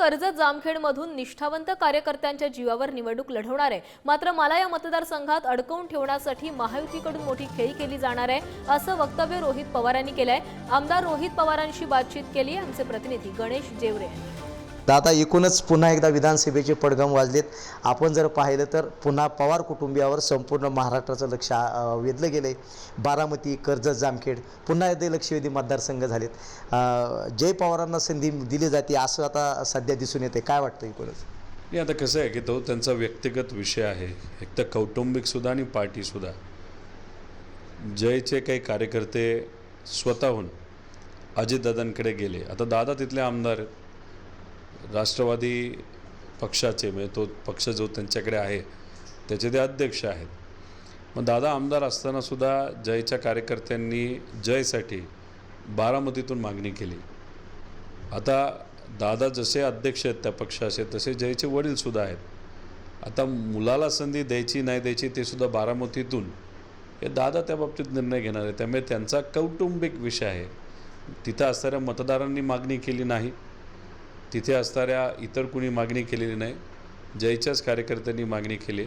कर्जत जामखेडमधून निष्ठावंत कार्यकर्त्यांच्या जीवावर निवडणूक लढवणार आहे. मात्र मला या मतदारसंघात अडकवून ठेवण्यासाठी महायुतीकडून मोठी खेळी केली जाणार आहे असं वक्तव्य रोहित पवारांनी केलंय. आमदार रोहित पवारांशी बातचीत केली. आमचे प्रतिनिधी गणेश जेवरे आता एकूणच पुन्हा एकदा विधानसभेचे पडगम वाजलेत. आपण जर पाहिलं तर पुन्हा पवार कुटुंबियावर संपूर्ण महाराष्ट्राचं लक्ष वेधलं गेलं आहे बारामती कर्जत जामखेड पुन्हा एकदा लक्षवेधी मतदारसंघ झालेत. जय पवारांना संधी दिली जाते असं आता सध्या दिसून येते काय वाटतं एकूणच? नाही आता कसं आहे की तो त्यांचा व्यक्तिगत विषय आहे. एक तर कौटुंबिकसुद्धा आणि पार्टीसुद्धा जयचे काही कार्यकर्ते स्वतःहून अजितदादांकडे गेले. आता दादा तिथले आमदार आहेत. राष्ट्रवादी पक्षाचे म्हणजे तो पक्ष जो त्यांच्याकडे आहे त्याचे ते अध्यक्ष आहेत. मग दादा आमदार असतानासुद्धा जयच्या कार्यकर्त्यांनी जयसाठी बारामतीतून मागणी केली. आता दादा जसे अध्यक्ष आहेत त्या पक्षाचे तसे जयचे वडीलसुद्धा आहेत. आता मुलाला संधी द्यायची नाही द्यायची ते सुद्धा बारामतीतून. हे दादा त्या बाबतीत निर्णय घेणार आहे त्यामुळे त्यांचा कौटुंबिक विषय आहे. तिथं असणाऱ्या मतदारांनी मागणी केली नाही. तिथे असणाऱ्या इतर कुणी मागणी केलेली नाही. जयच्याच कार्यकर्त्यांनी मागणी केली.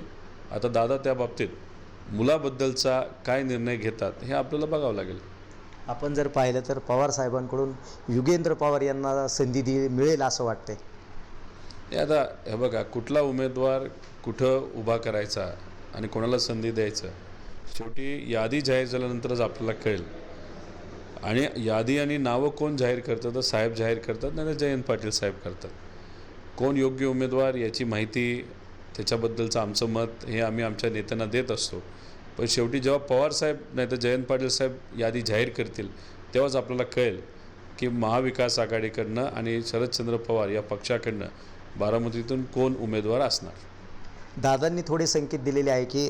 आता दादा त्या बाबतीत मुलाबद्दलचा काय निर्णय घेतात हे आपल्याला बघावं लागेल. आपण जर पाहिलं तर पवार साहेबांकडून युगेंद्र पवार यांना संधी दि मिळेल असं वाटतंय. हे आता हे बघा कुठला उमेदवार कुठं उभा करायचा आणि कोणाला संधी द्यायचं शेवटी यादी जाहीर झाल्यानंतरच आपल्याला कळेल. आणि यादी आणि नावं कोण जाहीर करतं तर साहेब जाहीर करतात नाही तर जयंत पाटील साहेब करतात. कोण योग्य उमेदवार याची माहिती त्याच्याबद्दलचं आमचं मत हे आम्ही आमच्या नेत्यांना देत असतो. पण शेवटी जेव्हा पवार साहेब नाही तर जयंत पाटील साहेब यादी जाहीर करतील तेव्हाच आपल्याला कळेल की महाविकास आघाडीकडनं आणि शरदचंद्र पवार या पक्षाकडनं बारामतीतून कोण उमेदवार असणार. दादांनी थोडे संकेत दिलेले आहे की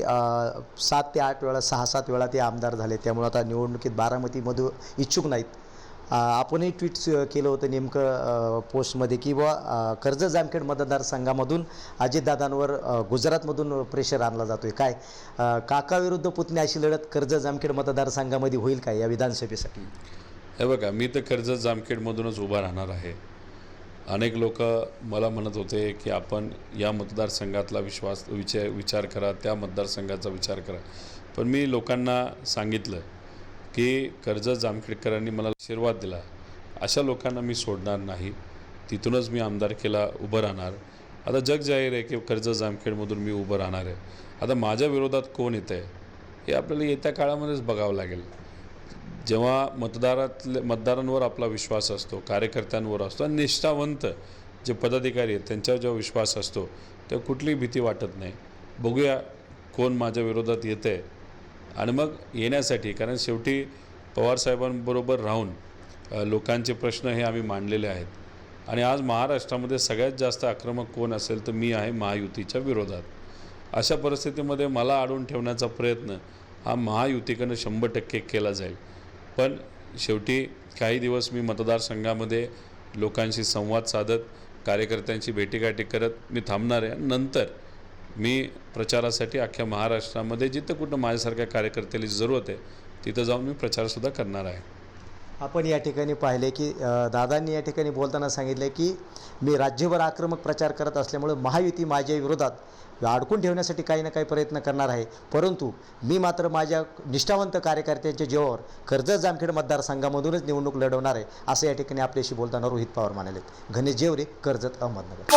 सात ते आठ वेळा सहा सात वेळा ते आमदार झाले. त्यामुळे आता निवडणुकीत बारामतीमध्ये इच्छुक नाहीत. आपणही ट्विट केलं होतं नेमकं पोस्टमध्ये की बुवा कर्ज जामखेड मतदारसंघामधून अजितदादांवर गुजरातमधून प्रेशर आणला जातो आहे काय काकाविरुद्ध पुतणे अशी लढत कर्ज जामखेड मतदारसंघामध्ये होईल काय या विधानसभेसाठी? हे बघा मी तर कर्ज जामखेडमधूनच उभा राहणार आहे. अनेक लोक मला म्हणत होते की आपण या मतदारसंघातला विश्वास विचार विचार करा त्या मतदारसंघाचा विचार करा. पण मी लोकांना सांगितलं की कर्जत जामखेडकरांनी मला आशीर्वाद दिला. अशा लोकांना मी सोडणार नाही. तिथूनच मी आमदारकीला उभं राहणार. आता जग जाहीर आहे की कर्ज जामखेडमधून मी उभं राहणार आहे. आता माझ्या विरोधात कोण येतं आहे हे आपल्याला येत्या काळामध्येच बघावं लागेल. जेव्हा मतदारातले मतदारांवर आपला विश्वास असतो कार्यकर्त्यांवर असतो आणि निष्ठावंत जे पदाधिकारी आहेत त्यांच्यावर जेव्हा विश्वास असतो तेव्हा कुठलीही भीती वाटत नाही. बघूया कोण माझ्या विरोधात येतं आहे आणि मग येण्यासाठी कारण शेवटी पवारसाहेबांबरोबर राहून लोकांचे प्रश्न हे आम्ही मांडलेले आहेत. आणि आज महाराष्ट्रामध्ये सगळ्यात जास्त आक्रमक कोण असेल तर मी आहे महायुतीच्या विरोधात. अशा परिस्थितीमध्ये मला अडवून ठेवण्याचा प्रयत्न हा महायुतीकडनं शंभर टक्के केला जाईल. पण शेवटी काही दिवस मी मतदारसंघामध्ये लोकांशी संवाद साधत कार्यकर्त्यांची भेटीगाठी करत मी थांबणार आहे. नंतर मी प्रचारासाठी अख्ख्या महाराष्ट्रामध्ये जिथं कुठं माझ्यासारख्या कार्यकर्त्याला जरूरत आहे तिथं जाऊन मी प्रचारसुद्धा करणार आहे. आपण या ठिकाणी पाहिले की दादांनी या ठिकाणी बोलताना सांगितलं की मी राज्यभर आक्रमक प्रचार करत असल्यामुळे महायुती माझ्या विरोधात अडकून ठेवण्यासाठी काही ना काही प्रयत्न करणार आहे. परंतु मी मात्र माझ्या निष्ठावंत कार्यकर्त्यांच्या जीवावर कर्जत जामखेड मतदारसंघामधूनच निवडणूक लढवणार आहे असं या ठिकाणी आपल्याशी बोलताना रोहित पवार म्हणाले घनेश जेवरे कर्जत अहमदनगर.